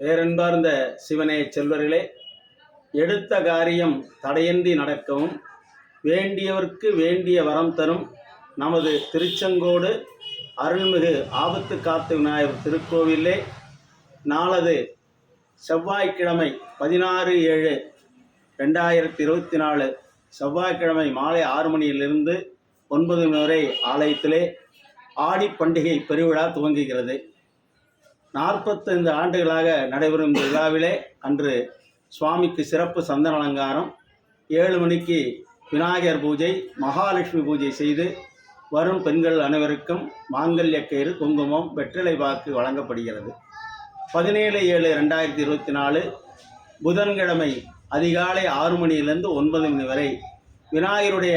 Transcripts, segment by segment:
பேரன்பார்ந்த சிவனே செல்வர்களே எடுத்த காரியம் தடையின்றி நடக்கவும் வேண்டியவர்க்கு வேண்டிய வரம் தரும் நமது திருச்செங்கோடு அருள்மிகு ஆபத்து காத்து விநாயகர் திருக்கோவிலே நாளது செவ்வாய்க்கிழமை பதினாறு ஏழு ரெண்டாயிரத்தி இருபத்தி நாலு செவ்வாய்க்கிழமை மாலை ஆறு மணியிலிருந்து ஒன்பது மணி வரை ஆலயத்திலே ஆடி பண்டிகை பெருவிழா துவங்குகிறது. நாற்பத்தைந்து ஆண்டுகளாக நடைபெறும் இந்த விழாவிலே அன்று சுவாமிக்கு சிறப்பு சந்தன அலங்காரம் ஏழு மணிக்கு விநாயகர் பூஜை மகாலட்சுமி பூஜை செய்து வரும் பெண்கள் அனைவருக்கும் மாங்கல்ய கயிறு குங்குமம் வெற்றிலை வாக்கு வழங்கப்படுகிறது. பதினேழு ஏழு ரெண்டாயிரத்தி இருபத்தி நாலு புதன்கிழமை அதிகாலை ஆறு மணியிலிருந்து ஒன்பது மணி வரை விநாயகருடைய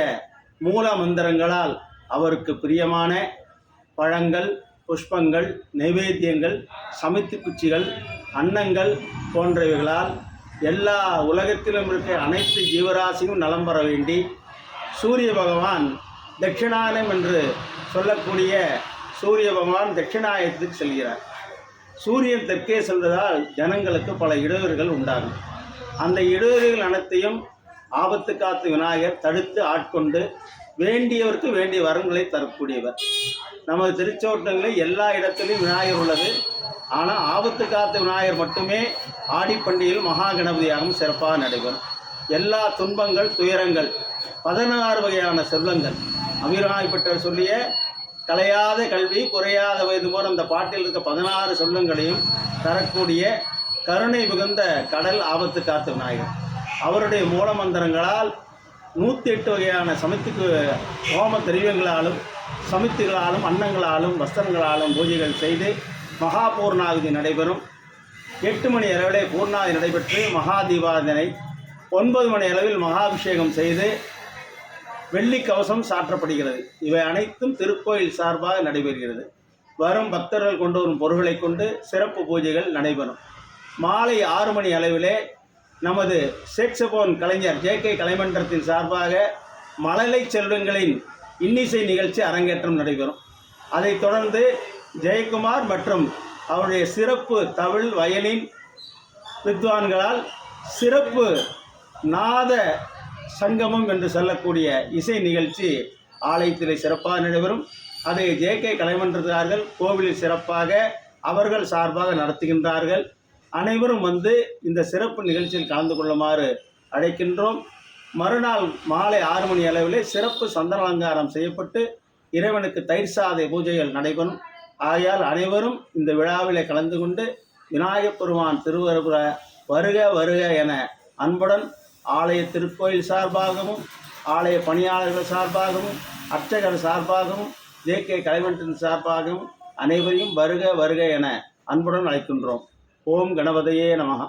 மூல மந்திரங்களால் அவருக்கு பிரியமான பழங்கள் புஷ்பங்கள் நைவேத்தியங்கள் சமைத்து குச்சிகள் அன்னங்கள் போன்றவைகளால் எல்லா உலகத்திலும் இருக்க அனைத்து ஜீவராசியும் நலம் பெற வேண்டி சூரிய பகவான் தட்சிணாயனம் என்று சொல்லக்கூடிய சூரிய பகவான் தட்சிணாயனத்துக்கு செல்கிறார். சூரியன் தெற்கே செல்வதால் ஜனங்களுக்கு பல இடையூறுகள் உண்டாகும். அந்த இடையூறுகள் அனைத்தையும் ஆபத்து காத்து விநாயகர் தடுத்து ஆட்கொண்டு வேண்டியவருக்கு வேண்டிய வரங்களை தரக்கூடியவர். நமது திருச்சோட்டங்களில் எல்லா இடத்திலும் விநாயகர் உள்ளது. ஆனால் ஆபத்து காத்த விநாயகர் மட்டுமே ஆடிப்பண்டிகையில் மகா கணபதியாகவும் சிறப்பாக நடைபெறும். எல்லா துன்பங்கள் துயரங்கள் பதினாறு வகையான செல்வங்கள் அமீராய்ப்பட்டவர் சொல்லிய கலையாத கல்வி குறையாத வயது போல் அந்த பாட்டில் இருக்க பதினாறு செல்வங்களையும் தரக்கூடிய கருணை மிகுந்த கடல் ஆபத்து காத்து விநாயகர். அவருடைய மூலமந்திரங்களால் நூற்றி எட்டு வகையான சமைத்துக்கு ஹோம திரவியங்களாலும் சமித்துகளாலும் அன்னங்களாலும் வஸ்திரங்களாலும் பூஜைகள் செய்து மகா பூர்ணாகுதி நடைபெறும். எட்டு மணி அளவிலே பூர்ணாதி நடைபெற்று மகா தீபாதனை ஒன்பது மணி அளவில் மகாபிஷேகம் செய்து வெள்ளி கவசம் சாற்றப்படுகிறது. இவை அனைத்தும் திருக்கோயில் சார்பாக நடைபெறுகிறது. வரும் பக்தர்கள் கொண்டு வரும் பொருட்களை கொண்டு சிறப்பு பூஜைகள் நடைபெறும். மாலை ஆறு மணி அளவிலே நமது சேக்ஸபோன் கலைஞர் ஜே கே கலைமன்றத்தின் சார்பாக மழலை செல்வங்களின் இன்னிசை நிகழ்ச்சி அரங்கேற்றம் நடைபெறும். அதைத் தொடர்ந்து ஜெயக்குமார் மற்றும் அவருடைய சிறப்பு தமிழ் வயலின் வித்வான்களால் சிறப்பு நாத சங்கமம் என்று சொல்லக்கூடிய இசை நிகழ்ச்சி ஆலயத்தில் சிறப்பாக நடைபெறும். அதை ஜே கே கலைமன்றத்தார்கள் கோவிலில் சிறப்பாக அவர்கள் சார்பாக நடத்துகின்றார்கள். அனைவரும் வந்து இந்த சிறப்பு நிகழ்ச்சியில் கலந்து கொள்ளுமாறு அழைக்கின்றோம். மறுநாள் மாலை ஆறு மணி அளவிலே சிறப்பு சந்தன அலங்காரம் செய்யப்பட்டு இறைவனுக்கு தயிர் சாதை பூஜைகள் நடைபெறும். ஆகையால் அனைவரும் இந்த விழாவிலே கலந்து கொண்டு விநாயகப் பெருமான் திருவருபுர வருக வருக என அன்புடன் ஆலய திருக்கோயில் சார்பாகவும் ஆலய பணியாளர்கள் சார்பாகவும் அர்ச்சகர் சார்பாகவும் ஜே கே கலைமன்றத்தின் சார்பாகவும் அனைவரையும் வருக வருக என அன்புடன் அழைக்கின்றோம். ஓம் கணபதையே நமகா